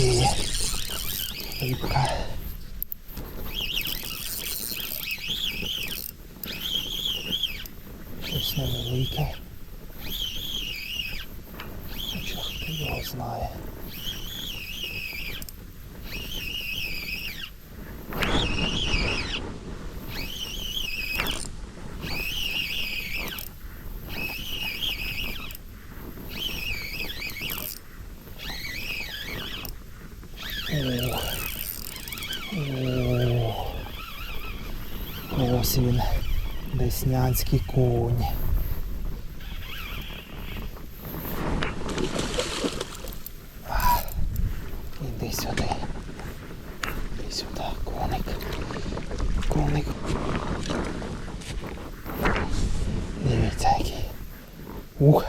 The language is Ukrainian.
є. Рибка. Щось невелике. Хоча хто його знає. Ось він, деснянський конь. Іди сюди. Іди сюди, коник. Коник. Дивіться який. Ух.